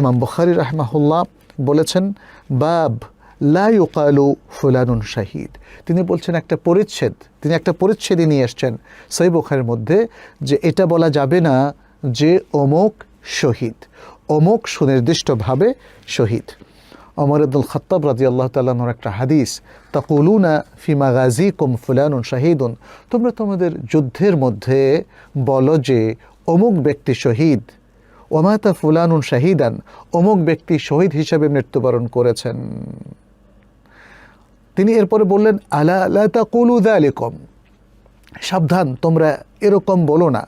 ইমাম বুখারি রহমাহুল্লাহ বলেছেন, বাব লা ইউকালু ফুলানুন শাহিদ। তিনি বলছেন, একটা পরিচ্ছেদ, তিনি একটা পরিচ্ছেদই নিয়ে এসছেন সই বুখারের মধ্যে যে এটা বলা যাবে না যে অমুক শহীদ, অমুক সুনির্দিষ্টভাবে শহীদ। অমর আব্দুল খত্তাব রাজি আল্লাহ তাল্লাহর একটা হাদিস, তাকুলুনা ফিমা গাজী কুম ফুলানুন শাহিদুন। তোমরা তোমাদের যুদ্ধের মধ্যে বলো যে অমুক ব্যক্তি শহীদ ওমাতা ফুলানুন শাহিদান, অমুক ব্যক্তি শহীদ হিসাবে মৃত্যুবরণ করেছেন। তিনি এরপরে বললেন, আলা আলা তাকুলু দালিকম সাবধান, তোমরা এরকম বলো না।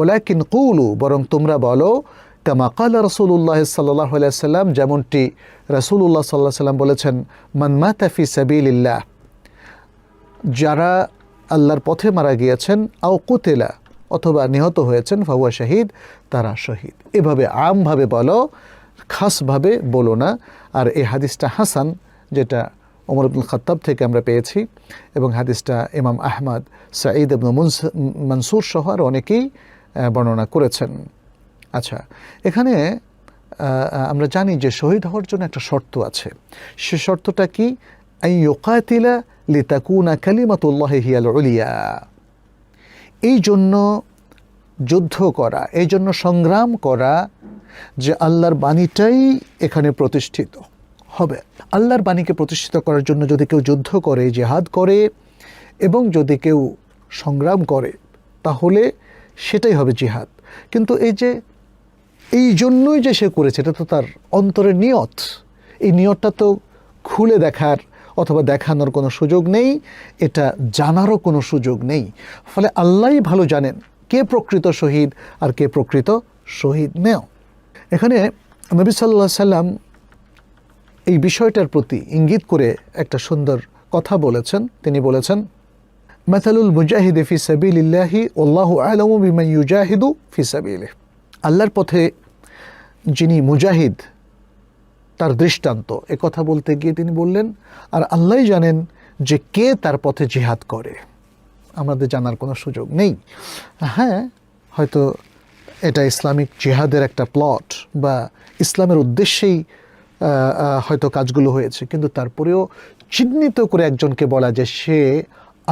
ওলাকিন কুলু, বরং তোমরা বলো, কামা কালা রসুল্লাহ সাল্লাহ সাল্লাম, যেমনটি রসুল্লাহ সাল্লাহ সাল্লাম বলেছেন মানমা তাফি সাবিল্লাহ যারা আল্লাহর পথে মারা গিয়েছেন, আও কুতেলা অথবা নিহত হয়েছেন, ফাহুয়া শাহিদ, তারা শহীদ। এভাবে আমভাবে বলো, খাসভাবে বলো না। আর এই হাদিসটা হাসান, যেটা ওমর আব্দুল খত্তাব থেকে আমরা পেয়েছি, এবং হাদিসটা ইমাম আহমদ, সাঈদ আবনু মনসুর সহ আর অনেকেই বর্ণনা করেছেন। আচ্ছা এখানে আমরা জানি যে শহীদ হওয়ার জন্য একটা শর্ত আছে। সে শর্তটা কি? আই ইয়োকাতিলা লিতাকুনা কালিমাতুল্লাহ হিয়াল উলিয়া। এই জন্য যুদ্ধ করা এই জন্য সংগ্রাম করা যে আল্লাহর বাণীটাই এখানে প্রতিষ্ঠিত হবে। আল্লাহর বাণীকে প্রতিষ্ঠিত করার জন্য যদি কেউ যুদ্ধ করে, জেহাদ করে এবং যদি কেউ সংগ্রাম করে, তাহলে সেটাই হবে জিহাদ। কিন্তু এই যে, এই জন্যই যে সে করেছে, এটা তো তার অন্তরের নিয়ত। এই নিয়তটা তো খুলে দেখার অথবা দেখানোর কোনো সুযোগ নেই, এটা জানারও কোনো সুযোগ নেই। ফলে আল্লাহই ভালো জানেন কে প্রকৃত শহীদ আর কে প্রকৃত শহীদ নেও। এখানে নবী সাল্লাহ সাল্লাম এই বিষয়টার প্রতি ইঙ্গিত করে একটা সুন্দর কথা বলেছেন। তিনি বলেছেন, মাথালুল মুজাহিদ ফি সাবিলিল্লাহি আল্লাহু আলমু বিমা ইউজাহিদু ফি সাবিলিহ। আল্লাহর পথে যিনি মুজাহিদ তার দৃষ্টান্ত। এ কথা বলতে গিয়ে তিনি বললেন, আর আল্লাহই জানেন যে কে তার পথে জিহাদ করে। আমাদের জানার কোনো সুযোগ নেই। হ্যাঁ হয়তো এটা ইসলামিক জিহাদের একটা প্লট বা ইসলামের উদ্দেশ্যেই হয়তো কাজগুলো হয়েছে। কিন্তু তারপরেও চিহ্নিত করে একজনকে বলা যে সে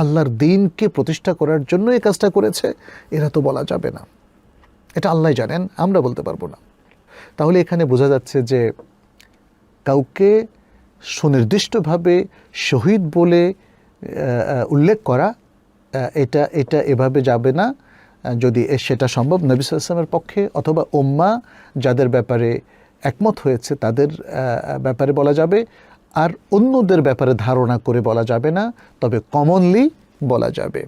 আল্লাহর দিনকে প্রতিষ্ঠা করার জন্য এই কাজটা করেছে, এরা তো বলা যাবে না। এটা আল্লাহ জানেন, আমরা বলতে পারব না। তাহলে এখানে বোঝা যাচ্ছে যে কাউকে সুনির্দিষ্টভাবে শহীদ বলে উল্লেখ করা এটা এটা এভাবে যাবে না। যদি সেটা সম্ভব, নবী সাল্লামের পক্ষে অথবা ওম্মা যাদের ব্যাপারে একমত হয়েছে, তাদের ব্যাপারে বলা যাবে। আর অন্যদের ব্যাপারে ধারণা করে বলা যাবে না, তবে কমনলি বলা যাবে।